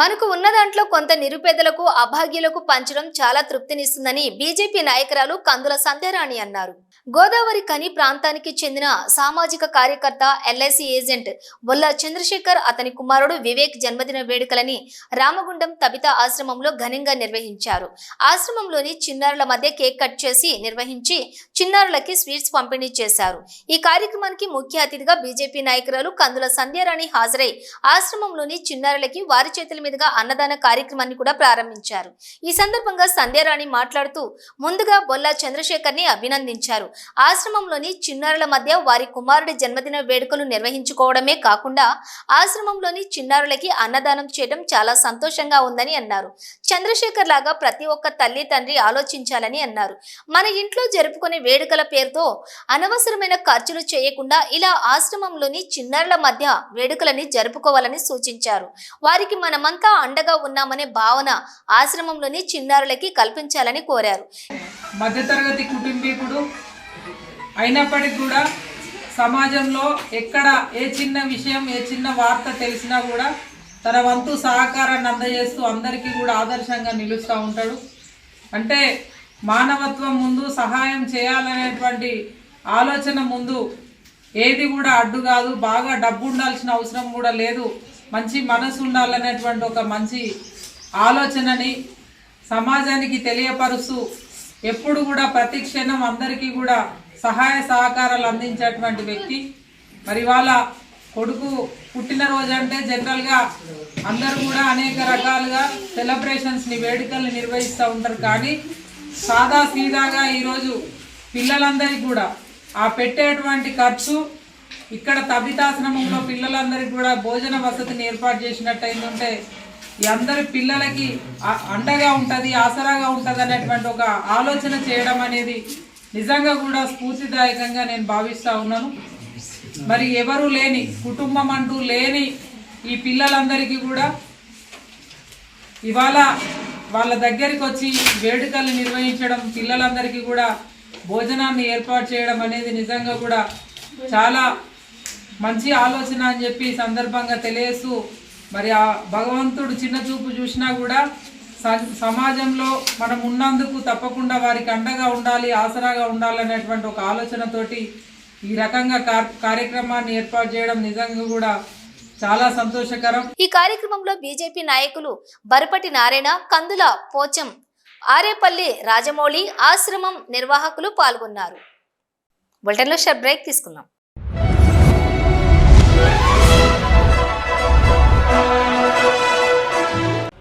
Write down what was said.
మనకు ఉన్న దాంట్లో కొంత నిరుపేదలకు అభాగ్యులకు పంచడం చాలా తృప్తినిస్తుందని బీజేపీ నాయకురాలు కందుల సంధ్యారాణి అన్నారు. గోదావరి కని ప్రాంతానికి చెందిన సామాజిక కార్యకర్త ఎల్ఐసి ఏజెంట్ బొల్ల చంద్రశేఖర్ అతని కుమారుడు వివేక్ జన్మదిన వేడుకలని రామగుండం తబిత ఆశ్రమంలో ఘనంగా నిర్వహించారు. ఆశ్రమంలోని చిన్నారుల మధ్య కేక్ కట్ చేసి నిర్వహించి చిన్నారులకి స్వీట్స్ పంపిణీ చేశారు. ఈ కార్యక్రమానికి ముఖ్య అతిథిగా బీజేపీ నాయకురాలు కందుల సంధ్యారాణి హాజరై ఆశ్రమంలోని చిన్నారులకి వారి చేతుల మీదుగా అన్నదాన కార్యక్రమాన్ని కూడా ప్రారంభించారు. ఈ సందర్భంగా సంధ్యారాణి మాట్లాడుతూ ముందుగా బొల్లా చంద్రశేఖర్ని అభినందించారు. ఆశ్రమంలోని చిన్నారుల మధ్య వారి కుమారుడి జన్మదిన వేడుకలు నిర్వహించుకోవడమే కాకుండా ఆశ్రమంలోని చిన్నారులకి అన్నదానం చేయడం చాలా సంతోషంగా ఉందని అన్నారు. చంద్రశేఖర్ లాగా ప్రతి ఒక్క తల్లి తండ్రి ఆలోచించాలని అన్నారు. మన ఇంట్లో జరుపుకునే వేడుకల పేరుతో అనవసరమైన ఖర్చులు చేయకుండా ఇలా ఆశ్రమంలోని చిన్నారుల మధ్య వేడుకలని జరుపుకోవాలని సూచించారు. వారికి మనమంతా అండగా ఉన్నామనే భావన ఆశ్రమంలోని చిన్నారులకి కల్పించాలని కోరారు. మధ్యతరగతి కుటుంబీకుడు అయినప్పటికీ కూడా సమాజంలో ఎక్కడ ఏ చిన్న విషయం ఏ చిన్న వార్త తెలిసినా కూడా తన వంతు సహకారాన్ని అందజేస్తూ అందరికీ కూడా ఆదర్శంగా నిలుస్తూ ఉంటాడు. అంటే మానవత్వం ముందు సహాయం చేయాలనేటువంటి ఆలోచన ముందు ఏది కూడా అడ్డు కాదు బాగా డబ్బు ఉండాల్సిన అవసరం కూడా లేదు. మంచి మనసు ఉండాలనేటువంటి ఒక మంచి ఆలోచనని సమాజానికి తెలియపరుస్తూ ఎప్పుడు కూడా ప్రతి క్షణం అందరికీ కూడా సహాయ సహకారాలు అందించేటువంటి వ్యక్తి. మరి వాళ్ళ కొడుకు పుట్టినరోజు అంటే జనరల్గా అందరూ కూడా అనేక రకాలుగా సెలబ్రేషన్స్ని వేడుకల్ని నిర్వహిస్తూ ఉంటారు. కానీ సాదా సీదాగా ఈరోజు పిల్లలందరికీ కూడా ఆ పెట్టేటువంటి ఖర్చు ఇక్కడ తబితాశ్రమంలో పిల్లలందరికీ కూడా భోజన వసతిని ఏర్పాటు చేసినట్టు అయిందంటే ఈ అందరి పిల్లలకి అండగా ఉంటుంది ఆసరాగా ఉంటుంది అనేటువంటి ఒక ఆలోచన చేయడం అనేది నిజంగా కూడా స్ఫూర్తిదాయకంగా నేను భావిస్తూ ఉన్నాను. మరి ఎవరు లేని కుటుంబం అంటూ లేని ఈ పిల్లలందరికీ కూడా ఇవాళ వాళ్ళ దగ్గరికి వచ్చి వేడుకలు నిర్వహించడం పిల్లలందరికీ కూడా భోజనాన్ని ఏర్పాటు చేయడం అనేది నిజంగా కూడా చాలా మంచి ఆలోచన అని చెప్పి సందర్భంగా తెలియస్తూ మరి ఆ భగవంతుడు చిన్న చూపు చూసినా కూడా స- సమాజంలో మనం ఉన్నందుకు తప్పకుండా వారికి అండగా ఉండాలి ఆసరాగా ఉండాలనేటువంటి ఒక ఆలోచనతోటి ఈ రకంగా కార్యక్రమాన్ని ఏర్పాటు చేయడం నిజంగా కూడా చాలా సంతోషకరం. ఈ కార్యక్రమంలో బీజేపీ నాయకులు బరపటి నారాయణ కందుల పోచం ఆరేపల్లి రాజమౌళి ఆశ్రమం నిర్వాహకులు పాల్గొన్నారు. బులెటిన్లో షర్ట్ బ్రేక్ తీసుకున్నాం